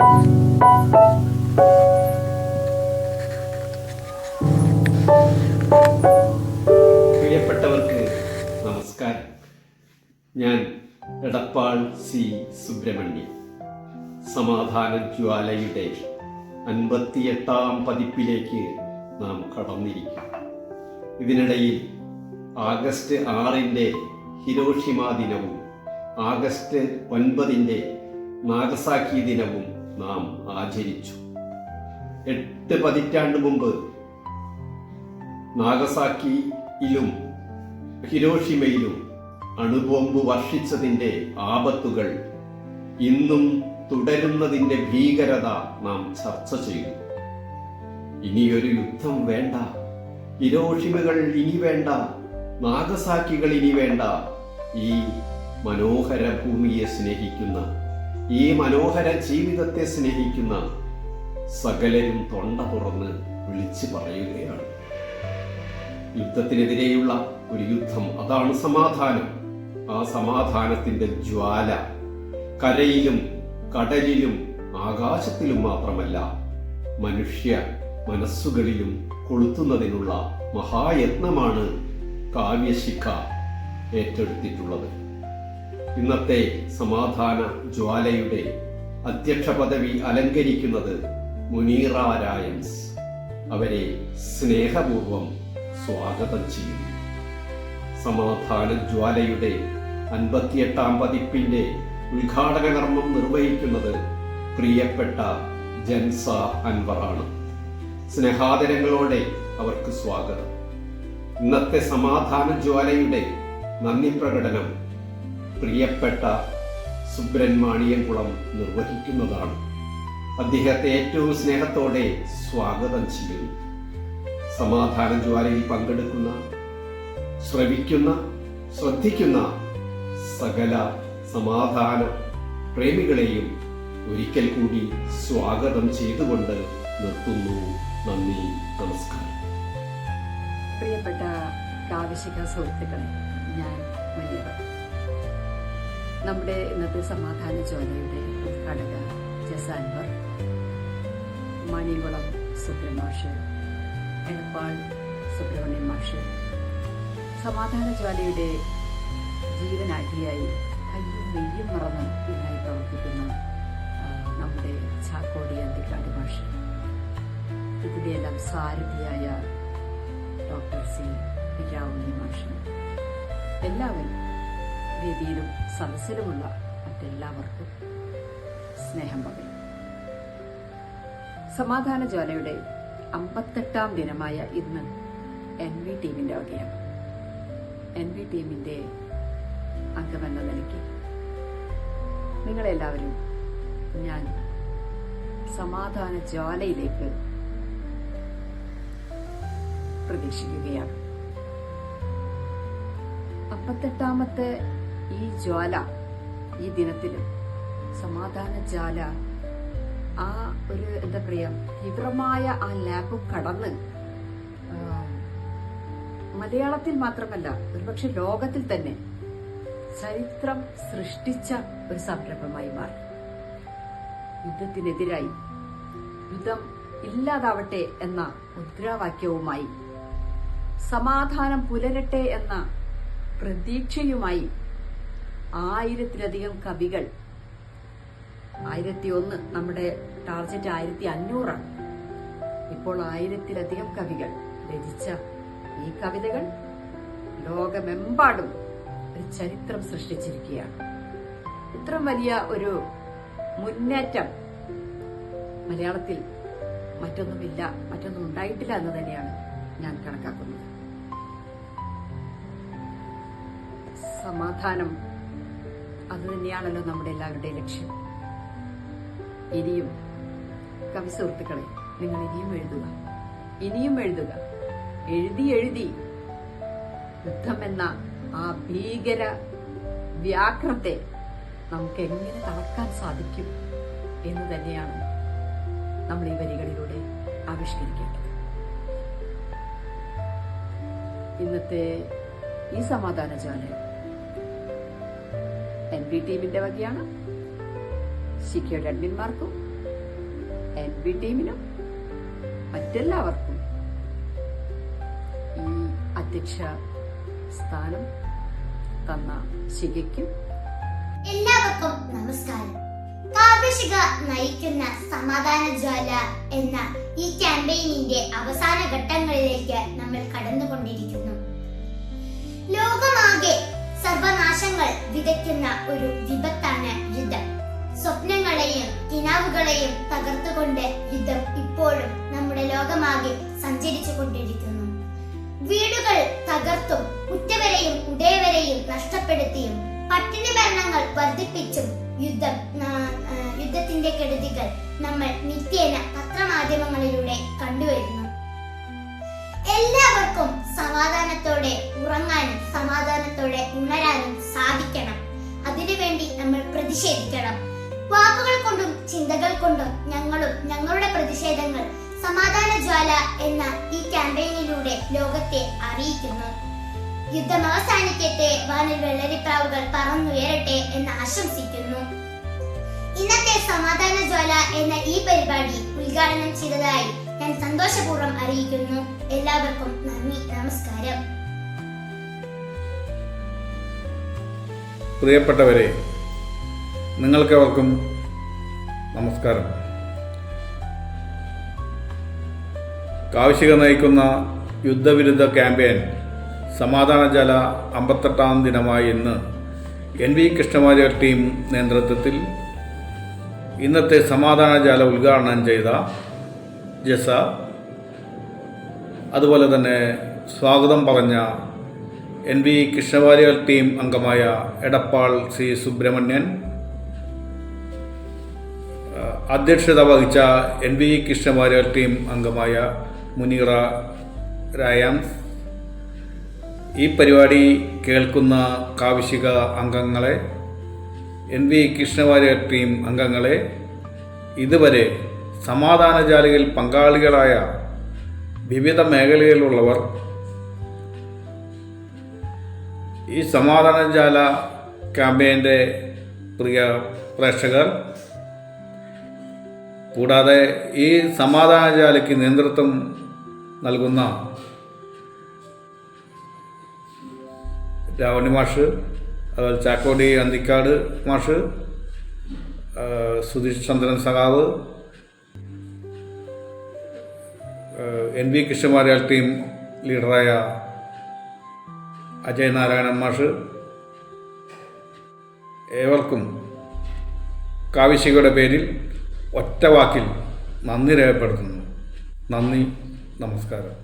പ്രിയപ്പെട്ടവർക്ക് നമസ്കാരം. ഞാൻ എടപ്പാൾ സി സുബ്രഹ്മണ്യൻ സമാധാന ജ്വാലയുടെ അൻപത്തിയെട്ടാം പതിപ്പിലേക്ക് നാം കടന്നിരിക്കും. ഇതിനിടയിൽ ആഗസ്റ്റ് ആറിന്റെ ഹിരോഷിമ ദിനവും ആഗസ്റ്റ് ഒൻപതിന്റെ നാഗസാക്കി ദിനവും നാം ആചരിച്ചു. എട്ട് പതിറ്റാണ്ട് മുമ്പ് നാഗസാക്കിയിലും ഹിരോഷിമയിലും അണുബോംബ് വർഷിച്ചതിന്റെ ആപത്തുകൾ ഇന്നും തുടരുന്നതിന്റെ ഭീകരത നാം ചർച്ച ചെയ്തു. ഇനിയൊരു യുദ്ധം വേണ്ട. ഹിരോഷിമകൾ ഇനി വേണ്ട. നാഗസാക്കികൾ ഇനി വേണ്ട. ഈ മനോഹര ഭൂമിയെ സ്നേഹിക്കുന്ന ഈ മനോഹര ജീവിതത്തെ സ്നേഹിക്കുന്ന സകലരും തൊണ്ട തുറന്ന് വിളിച്ചു പറയുകയാണ്. യുദ്ധത്തിനെതിരെയുള്ള ഒരു യുദ്ധം അതാണ് സമാധാനം. ആ സമാധാനത്തിന്റെ ജ്വാല കരയിലും കടലിലും ആകാശത്തിലും മാത്രമല്ല മനുഷ്യ മനസ്സുകളിലും കൊളുത്തുന്നതിനുള്ള മഹായത്നമാണ് കാവ്യശിഖ ഏറ്റെടുത്തിട്ടുള്ളത്. ഇന്നത്തെ സമാധാന ജ്വാലയുടെ അധ്യക്ഷ പദവി അലങ്കരിക്കുന്നത് മുനീറ രായൻസ് അവരെ സ്നേഹപൂർവം സ്വാഗതം ചെയ്യുന്നു. സമാധാന ജ്വാലയുടെ അൻപത്തിയെട്ടാം പതിപ്പിന്റെ ഉദ്ഘാടന കർമ്മം നിർവഹിക്കുന്നത് പ്രിയപ്പെട്ട ജൻസ അൻവറാണ്. സ്നേഹാദരങ്ങളോടെ അവർക്ക് സ്വാഗതം. ഇന്നത്തെ സമാധാന ജ്വാലയുടെ നന്ദി പ്രകടനം പ്രിയപ്പെട്ട സുബ്രൻ മാണിയംകുളം നിർവഹിക്കുന്നതാണ്. അദ്ദേഹത്തെ ഏറ്റവും സ്നേഹത്തോടെ സ്വാഗതം ചെയ്യുന്നു. സമാധാന ജ്വാലയിൽ പങ്കെടുക്കുന്ന ശ്രവിക്കുന്ന ശ്രദ്ധിക്കുന്ന സകല സമാധാന പ്രേമികളെയും ഒരിക്കൽ കൂടി സ്വാഗതം ചെയ്തുകൊണ്ട് നിർത്തുന്നു. നന്ദി നമസ്കാരം. പ്രിയപ്പെട്ട പ്രാദേശിക സുഹൃത്തുക്കളെ ഞാൻ മരിയവ നമ്മുടെ ഇന്നത്തെ സമാധാന ജോലിയുടെ ഉദ്ഘാടക ജസ് അൻവർ മണികുളം സുബ്രഹ്മാഷ് എടപ്പാൾ സുബ്രഹ്മണ്യം മാഷ്. സമാധാന ജോലിയുടെ ജീവനാഠിയായി കയ്യും വെയ്യും മറന്ന് ഇതിനായി പ്രവർത്തിക്കുന്ന നമ്മുടെ ചാക്കോടി അന്തിക്കാട് മാഷ്. ഇതിന്റെയെല്ലാം സാരഥിയായ ഡോക്ടർ സി. രാവുണ്ണി മാഷ്. എല്ലാവരും വേദിയിലും സദസ്സിലുമുള്ള മറ്റെല്ലാവർക്കും സ്നേഹം പകരും. സമാധാന ജ്വാലയുടെ അമ്പത്തെട്ടാം ദിനമായ ഇന്ന് എൻ വി ടീമിന്റെ വകയാണ് എൻ വി ടീമിന്റെ അംഗമെന്ന നിലയ്ക്ക് നിങ്ങളെല്ലാവരും ഞാൻ സമാധാന ജ്വാലയിലേക്ക് പ്രതീക്ഷിക്കുകയാണ് അമ്പത്തെട്ടാമത്തെ ഈ ജ്വാല ഈ ദിനത്തിലും സമാധാന ജ്വാല ആ ഒരു എന്താ പറയാ തീവ്രമായ ആ ലാബ് കടന്ന് മലയാളത്തിൽ മാത്രമല്ല ഒരുപക്ഷെ ലോകത്തിൽ തന്നെ ചരിത്രം സൃഷ്ടിച്ച ഒരു സംരംഭമായി മാറി. യുദ്ധത്തിനെതിരായി യുദ്ധം ഇല്ലാതാവട്ടെ എന്ന മുദ്രാവാക്യവുമായി സമാധാനം പുലരട്ടെ എന്ന പ്രതീക്ഷയുമായി ആയിരത്തിലധികം കവികൾ. ആയിരത്തി ഒന്ന് നമ്മുടെ ടാർജറ്റ് ആയിരത്തി അഞ്ഞൂറാണ് ഇപ്പോൾ ആയിരത്തിലധികം കവികൾ രചിച്ച ഈ കവിതകൾ ലോകമെമ്പാടും ഒരു ചരിത്രം സൃഷ്ടിച്ചിരിക്കുകയാണ്. ഇത്രയും വലിയ ഒരു മുന്നേറ്റം മലയാളത്തിൽ മറ്റൊന്നുമില്ല മറ്റൊന്നും ഉണ്ടായിട്ടില്ല എന്ന് തന്നെയാണ് ഞാൻ കണക്കാക്കുന്നത്. സമാധാനം അത് തന്നെയാണല്ലോ നമ്മുടെ എല്ലാവരുടെയും ലക്ഷ്യം. ഇനിയും കവി സുഹൃത്തുക്കളെ നിങ്ങൾ ഇനിയും എഴുതുക. ഇനിയും എഴുതുക. എഴുതി എഴുതി യുദ്ധം എന്ന ആ ഭീകര വ്യാഘ്രത്തെ നമുക്ക് എങ്ങനെ തളർക്കാൻ സാധിക്കും എന്ന് തന്നെയാണ് നമ്മൾ ഈ വരികളിലൂടെ ആവിഷ്കരിക്കേണ്ടത്. ഇന്നത്തെ ഈ സമാധാന ജ്വാല എൻ ബി ടീമിന്റെ വകയാണ്. ശിഖയുടെ അഡ്മിന്മാർക്കും ബി ടീമിനും മറ്റെല്ലാവർക്കും ഈ അധ്യക്ഷ സ്ഥാനം തന്ന ശിഖയ്ക്കും എല്ലാവർക്കും നമസ്കാരം. കാവ്യശിഖ നയിക്കുന്ന സമാധാന ജ്വാല എന്ന ഈ ക്യാമ്പയിനിന്റെ അവസാന ഘട്ടങ്ങളിലേക്ക് നമ്മൾ കടന്നുകൊണ്ടിരിക്കുന്നു. വിതയ്ക്കുന്ന ഒരു വിപത്താണ് യുദ്ധം. സ്വപ്നങ്ങളെയും കിനാവുകളെയും തകർത്തുകൊണ്ട് യുദ്ധം ഇപ്പോഴും നമ്മുടെ ലോകമാകെ സഞ്ചരിച്ചു കൊണ്ടിരിക്കുന്നു. വീടുകൾ തകർത്തും ഉറ്റവരെയും ഉടയവരെയും നഷ്ടപ്പെടുത്തിയും പട്ടിണി മരണങ്ങൾ വർദ്ധിപ്പിച്ചും യുദ്ധം യുദ്ധത്തിന്റെ കെടുതികൾ നമ്മൾ നിത്യേന പത്രമാധ്യമങ്ങളിലൂടെ കണ്ടുവരുന്നു. എല്ലാവർക്കും സമാധാനത്തോടെ ചിന്തകൾ കൊണ്ടും ഞങ്ങളും ഞങ്ങളുടെ പ്രതിഷേധങ്ങൾ സമാധാന ജ്വാല എന്ന ഈ ക്യാമ്പയിനിലൂടെ ലോകത്തെ അറിയിക്കുന്നു. യുദ്ധം അവസാനിക്കട്ടെ വാനിൽ വെള്ളരിപ്രാവുകൾ പറന്നുയരട്ടെ എന്ന് ആശംസിക്കുന്നു. ഇന്നത്തെ സമാധാന ജ്വാല എന്ന ഈ പരിപാടി ഉദ്ഘാടനം ചെയ്തതായി ഞാൻ സന്തോഷപൂർവം അറിയിക്കുന്നു. എല്ലാവർക്കും നന്ദി നമസ്കാരം. പ്രിയപ്പെട്ടവരെ നിങ്ങൾക്കെവർക്കും നമസ്കാരം. കാവശ്യക നയിക്കുന്ന യുദ്ധവിരുദ്ധ ക്യാമ്പയിൻ സമാധാനജാല അമ്പത്തെട്ടാം ദിനമായി ഇന്ന് എൻ വി കൃഷ്ണമാര്യർ ടീം നേതൃത്വത്തിൽ ഇന്നത്തെ സമാധാനജാല ഉദ്ഘാടനം ചെയ്ത ജസ അതുപോലെ തന്നെ സ്വാഗതം പറഞ്ഞ എൻ വി കൃഷ്ണവാര്യർ ടീം അംഗമായ എടപ്പാൾ സി സുബ്രഹ്മണ്യൻ അധ്യക്ഷത വഹിച്ച എൻ വി കൃഷ്ണവാര്യർ ടീം അംഗമായ മുനീറ രായാം. ഈ പരിപാടി കേൾക്കുന്ന കാവിശിക അംഗങ്ങളെ എൻ വി കൃഷ്ണവാര്യർ ടീം അംഗങ്ങളെ ഇതുവരെ സമാധാന സമാധാനജാലിയിൽ പങ്കാളികളായ വിവിധ മേഖലയിലുള്ളവർ ഈ സമാധാനജാല ക്യാമ്പയിന്റെ പ്രിയ പ്രേക്ഷകർ കൂടാതെ ഈ സമാധാനജാലയ്ക്ക് നേതൃത്വം നൽകുന്ന രാവണി മാഷ് അതുപോലെ ചാക്കോടി അന്തിക്കാട് മാഷ് സുധീഷ് ചന്ദ്രൻ സഖാവ് എൻ വി കൃഷ്ണമാരാൽ ടീം ലീഡറായ അജയ് നാരായണൻ മാഷ് ഏവർക്കും കാവിശികയുടെ പേരിൽ ഒറ്റ വാക്കിൽ നന്ദി രേഖപ്പെടുത്തുന്നു. നന്ദി നമസ്കാരം.